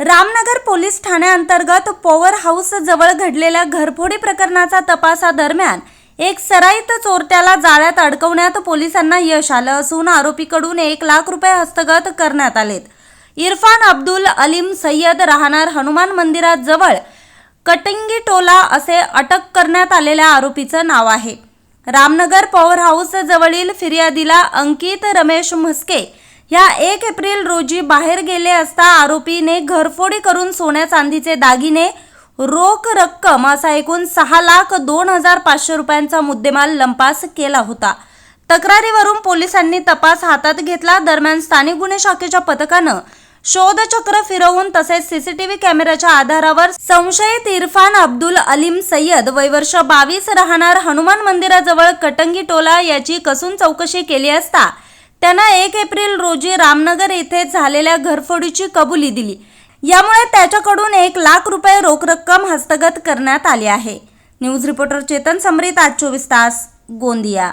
Ramnagar police ठाण्याअंतर्गत power house जवळ घडलेल्या घरफोडी प्रकरणाचा तपासादरम्यान एक सराईत चोरट्याला जाळ्यात अडकवण्यात पोलिसांना यश आलं असून आरोपीकडून एक लाख रुपये हस्तगत करण्यात आलेत. इरफान अब्दुल अलीम सय्यद राहणार हनुमान मंदिराजवळ कटिंगी टोला असे अटक करण्यात आलेल्या आरोपीचं नाव आहे. रामनगर पॉवर हाऊस जवळील फिर्यादीला अंकित रमेश म्हस्के ह्या एक एप्रिल रोजी बाहेर गेले असता आरोपीने घरफोडी करून सोन्या चांदीचे दागिने रोख रक्कम असा एकूण सहा लाख दोन हजार पाचशे रुपयांचा मुद्देमाल लंपास केला होता. तक्रारीवरून पोलिसांनी तपास हातात घेतला. दरम्यान स्थानिक गुन्हे शाखेच्या पथकानं शोधचक्र फिरवून तसेच सीसीटीव्ही कॅमेऱ्याच्या आधारावर संशयित इरफान अब्दुल अलीम सय्यद वयवर्ष बावीस राहणार हनुमान मंदिराजवळ कटंगी टोला याची कसून चौकशी केली असता त्यांना एक एप्रिल रोजी रामनगर येथे झालेल्या घरफोडीची कबुली दिली. यामुळे त्याच्याकडून एक लाख रुपये रोख रक्कम हस्तगत करण्यात आली आहे. न्यूज रिपोर्टर चेतन समरीत आज चोवीस तास गोंदिया.